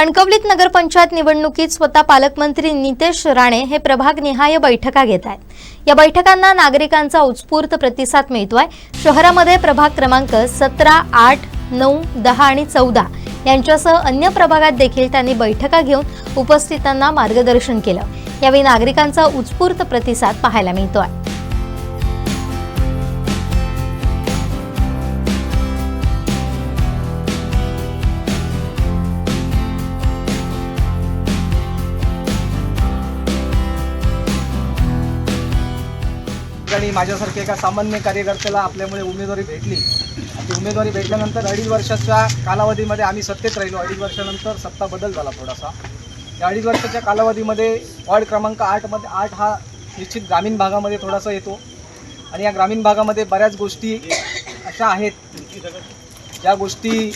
कणकवलीत नगरपंचायत निवडणुकीत स्वतः पालकमंत्री नितेश राणे हे प्रभागनिहाय बैठका घेत आहेत. या बैठकांना नागरिकांचा उत्स्फूर्त प्रतिसाद मिळतोय. शहरामध्ये प्रभाग क्रमांक सतरा आठ नऊ दहा आणि चौदा यांच्यासह अन्य प्रभागात देखील त्यांनी बैठका घेऊन उपस्थितांना मार्गदर्शन केलं. यावेळी नागरिकांचा उत्स्फूर्त प्रतिसाद पाहायला मिळतोय. ठिकाणी माझ्यासारख्या एका सामान्य कार्यकर्त्याला आपल्यामुळे उमेदवारी भेटली. ती उमेदवारी भेटल्यानंतर अडीच वर्षाच्या कालावधीमध्ये आम्ही सत्तेत राहिलो. अडीच वर्षानंतर सत्ता बदल झाला थोडासा. या अडीच वर्षाच्या कालावधीमध्ये वॉर्ड क्रमांक आठमध्ये आठ हा निश्चित ग्रामीण भागामध्ये थोडासा येतो. आणि या ग्रामीण भागामध्ये बऱ्याच गोष्टी अशा आहेत. ज्या गोष्टी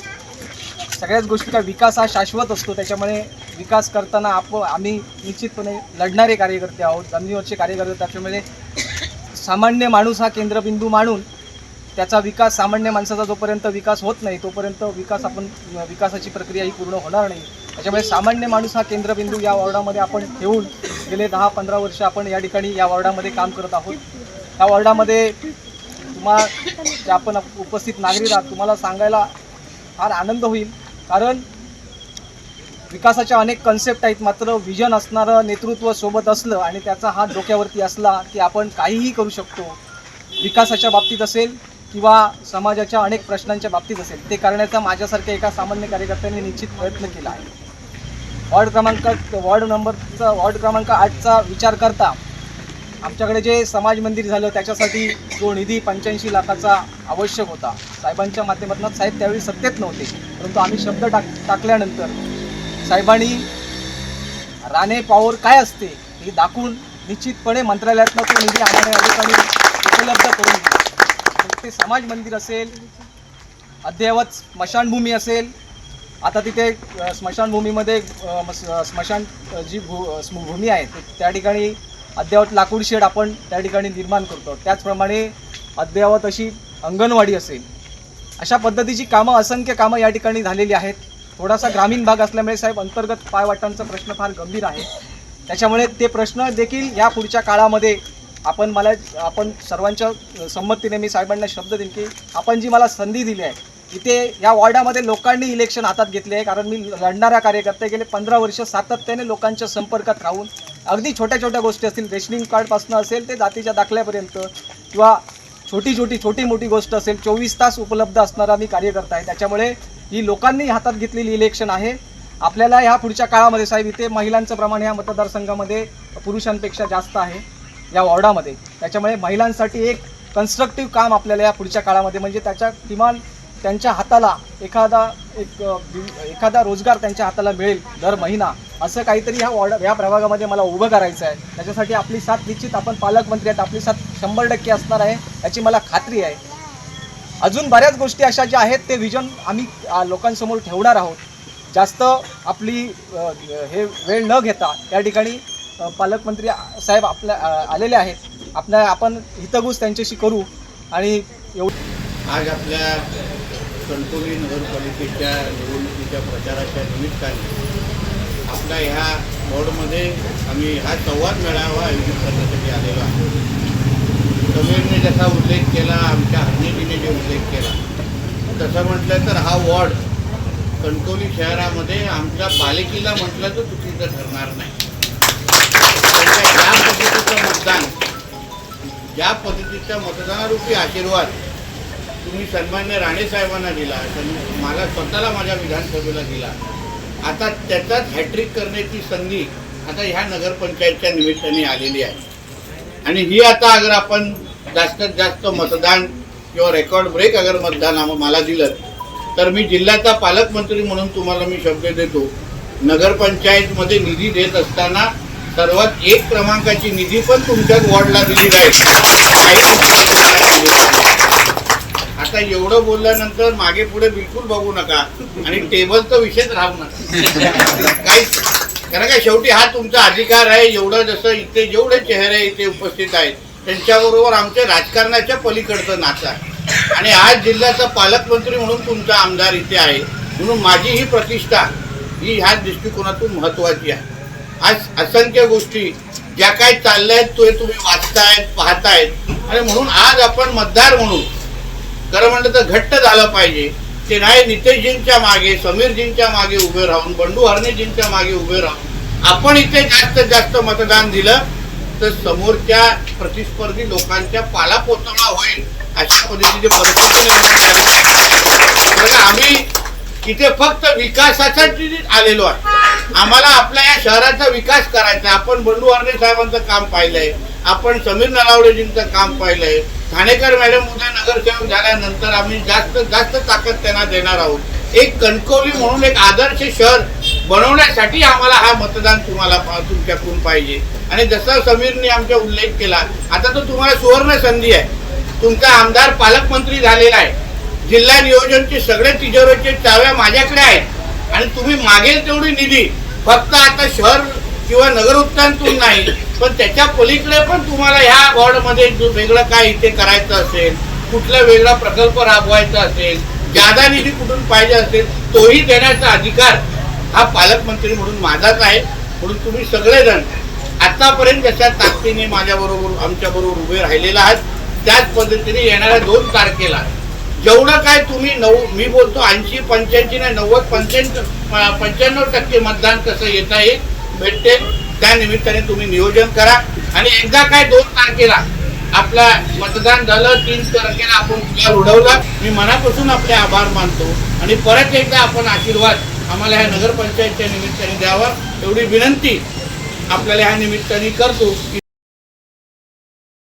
सगळ्याच गोष्टीचा विकास हा शाश्वत असतो. त्याच्यामुळे विकास करताना आप आम्ही निश्चितपणे लढणारे कार्यकर्ते आहोत. जमिनीवरचे कार्यकर्ते त्याच्यामुळे सामान्य माणूस हा केंद्रबिंदू मानून त्याचा विकास सामान्य माणसाचा जोपर्यंत विकास होत नाही तोपर्यंत विकास आपण विकासाची प्रक्रिया ही पूर्ण होणार नाही. त्याच्यामुळे सामान्य माणूस हा केंद्रबिंदू या वॉर्डामध्ये आपण ठेवून गेले दहा पंधरा वर्ष आपण या ठिकाणी या वॉर्डामध्ये काम करत आहोत. या वॉर्डामध्ये तुम्हा जे आपण उपस्थित नागरिक आहात तुम्हाला सांगायला फार आनंद होईल. कारण विकासाच्या अनेक कन्सेप्ट आहेत मात्र विजन असणारं नेतृत्व सोबत असलं आणि त्याचा हात डोक्यावरती असला की आपण काहीही करू शकतो. विकासाच्या बाबतीत असेल किंवा समाजाच्या अनेक प्रश्नांच्या बाबतीत असेल ते करण्याचा माझ्यासारख्या एका सामान्य कार्यकर्त्याने निश्चित प्रयत्न केला आहे. वॉर्ड क्रमांक वॉर्ड नंबरचा वॉर्ड क्रमांक आठचा विचार करता आमच्याकडे जे समाज मंदिर झालं त्याच्यासाठी जो निधी पंच्याऐंशी लाखाचा आवश्यक होता. साहेबांच्या माध्यमातून साहेब त्यावेळी सत्तेत नव्हते परंतु आम्ही शब्द टाक टाकल्यानंतर साहेबांनी राणे पॉवर काय असते हे दाखवून निश्चितपणे मंत्रालयातनं तो निधी आम्हाला या ठिकाणी उपलब्ध करून मग ते समाज मंदिर असेल अद्ययावत स्मशानभूमी असेल आता तिथे स्मशानभूमीमध्ये स्मशान जी भू स्म- भूमी आहे त्या ठिकाणी अद्ययावत लाकूड शेड आपण त्या ठिकाणी निर्माण करतो. त्याचप्रमाणे अद्ययावत अशी अंगणवाडी असेल. अशा पद्धतीची कामं असंख्य कामं या ठिकाणी झालेली आहेत. थोडासा ग्रामीण भाग असल्यामुळे साहेब अंतर्गत पायवाटांचा प्रश्न फार गंभीर आहे. त्याच्यामुळे ते प्रश्न देखील या पुढच्या काळामध्ये आपण मला आपण सर्वांच्या संमतीने मी साहेबांना शब्द देईन की आपण जी मला संधी दिली आहे इथे या वॉर्डामध्ये लोकांनी इलेक्शन हातात घेतले आहे. कारण मी लढणारा कार्यकर्ते गेले पंधरा वर्ष सातत्याने लोकांच्या संपर्कात राहून अगदी छोट्या छोट्या गोष्टी असतील रेशनिंग कार्डपासून असेल ते जातीच्या दाखल्यापर्यंत किंवा छोटी छोटी छोटी मोठी गोष्ट असेल चोवीस तास उपलब्ध असणारा मी कार्यकर्ता आहे. त्याच्यामुळे ही लोकांनी हातात घेतलेली इलेक्शन आहे. आपल्याला ह्या पुढच्या काळामध्ये साहेब इथे महिलांचं प्रमाण या मतदारसंघामध्ये पुरुषांपेक्षा जास्त आहे या वॉर्डामध्ये. त्याच्यामुळे महिलांसाठी एक कन्स्ट्रक्टिव्ह काम आपल्याला या पुढच्या काळामध्ये म्हणजे त्याच्या किमान त्यांच्या हाताला एखादा एक एखादा रोजगार त्यांच्या हाताला मिळेल दर महिना असं काहीतरी ह्या वॉर्ड ह्या प्रभागामध्ये मला उभं करायचं आहे. त्याच्यासाठी आपली साथ निश्चित आपण पालकमंत्री आहेत आपली साथ शंभर टक्के असणार आहे याची मला खात्री आहे. अजून बऱ्याच गोष्टी अशा ज्या आहेत ते विजन आम्ही लोकांसमोर ठेवणार आहोत. जास्त आपली हे वेळ न घेता या ठिकाणी पालकमंत्री साहेब आपल्या आलेले आहेत. आपल्या आपण हितगुज त्यांच्याशी करू आणि एवढं आज आपल्या कणकोली नगरपालिकेच्या निवडणुकीच्या प्रचाराच्या निमित्ताने आपल्या ह्या बोर्डमध्ये आम्ही हा संवाद मेळावा आयोजित करण्यासाठी आलेलो आहोत. समीरने जसा उल्लेख केला आमच्या हरणीजीने जे उल्लेख केला तसं म्हटलं तर हा वॉर्ड कणकवली शहरामध्ये आमच्या पालिकेला म्हटलं तर चुकीचं ठरणार नाही. म्हणजे ज्या पद्धतीचं मतदान ज्या पद्धतीच्या मतदानारूपी आशीर्वाद तुम्ही सन्मान्य राणेसाहेबांना दिला मला स्वतःला माझ्या विधानसभेला दिला आता त्याचाच हॅट्रिक करण्याची संधी आता ह्या नगरपंचायतच्या निमित्ताने आलेली आहे. आणि ही आता अगर आपण जास्तीत जास्त मतदान किंवा रेकॉर्ड ब्रेक अगर मतदान मला दिलं तर मी जिल्ह्याचा पालकमंत्री म्हणून तुम्हाला मी शब्द देतो. नगरपंचायतमध्ये निधी देत असताना सर्वात एक क्रमांकाची निधी पण तुमच्याच वॉर्डला दिली जाईल काही आता एवढं बोलल्यानंतर मागे पुढे बिलकुल बघू नका. आणि टेबलचा विषयच राहू नका. काही कारण काय शेवटी हा तुमचा अधिकार आहे. एवढं जसं इथे जेवढे चेहरे इथे उपस्थित आहेत त्यांच्याबरोबर आमच्या राजकारणाच्या पलीकडचं नातं आहे. आणि आज जिल्ह्याचा पालकमंत्री म्हणून तुमचा आमदार इथे आहे म्हणून माझी ही प्रतिष्ठा ही ह्या दृष्टिकोनातून महत्वाची आहे. आज असंख्य गोष्टी ज्या काही चालल्या आहेत ते तुम्ही वाचतायत पाहतायत. आणि म्हणून आज आपण मतदार म्हणून खरं म्हणलं तर घट्ट झालं पाहिजे. ते नाही नितेशजींच्या मागे समीरजींच्या मागे उभे राहून बंडू हरणेजींच्या मागे उभे राहून आपण इथे जास्त जास्त मतदान दिलं. तर समोरच्या प्रतिस्पर्धी लोकांच्या पाला पोचवणा होईल अशा पद्धतीची परिस्थिती निर्माण झाली. आम्ही इथे फक्त विकासासाठी आलेलो आहे. आम्हाला आपल्या या शहराचा विकास करायचा आहे. आपण बंडू हरणे साहेबांचं काम पाहिलंय. आपण समीर नलावडेजींचं काम पाहिलंय. ठाणेकर मॅडम उद्या नगरसेवक झाल्यानंतर आम्ही जास्त जास्त ताकद त्यांना देणार आहोत. एक कणकवली म्हणून एक आदर्श शहर बनवण्यासाठी आम्हाला हा मतदान तुम्हाला तुमच्याकडून पाहिजे. आणि जसा समीरने आमचा उल्लेख केला आता तर तुम्हाला सुवर्ण संधी आहे. तुमचा आमदार पालकमंत्री झालेला आहे. जिल्हा नियोजनचे सगळे तिजोरीचे चाव्या माझ्याकडे आहेत. आणि तुम्ही मागेल तेवढी निधी. फक्त आता शहर किंवा नगर नाही पण त्याच्या पलीकडे पण तुम्हाला ह्या वॉर्डमध्ये जो वेगळं काय इथे करायचं असेल कुठला वेगळा प्रकल्प राबवायचा असेल जादा निधी कुठून पाहिजे असेल तोही देण्याचा अधिकार हा पालकमंत्री म्हणून माझाच आहे म्हणून तुम्ही सगळेजण आतापर्यंत जशा ताकदीने माझ्याबरोबर आमच्याबरोबर उभे राहिलेला आहात त्याच पद्धतीने येणाऱ्या दोन तारखेला जेवढं काय तुम्ही नऊ मी बोलतो ऐंशी पंच्याऐंशी नाही नव्वद पंच्याण्णव पंच्याण्णव टक्के मतदान कसं येता येईल भेटते. त्या निमित्ताने तुम्ही नियोजन करा. आणि एकदा काय दोन तारखेला आपला मतदान झालं तीन तारखेला आपण उडवला मी मनापासून आपले आभार मानतो. आणि परत एकदा आपण आशीर्वाद आम्हाला ह्या नगरपंचायतच्या निमित्ताने द्यावा. एवढी विनंती आपल्याला ह्या निमित्ताने करतो. की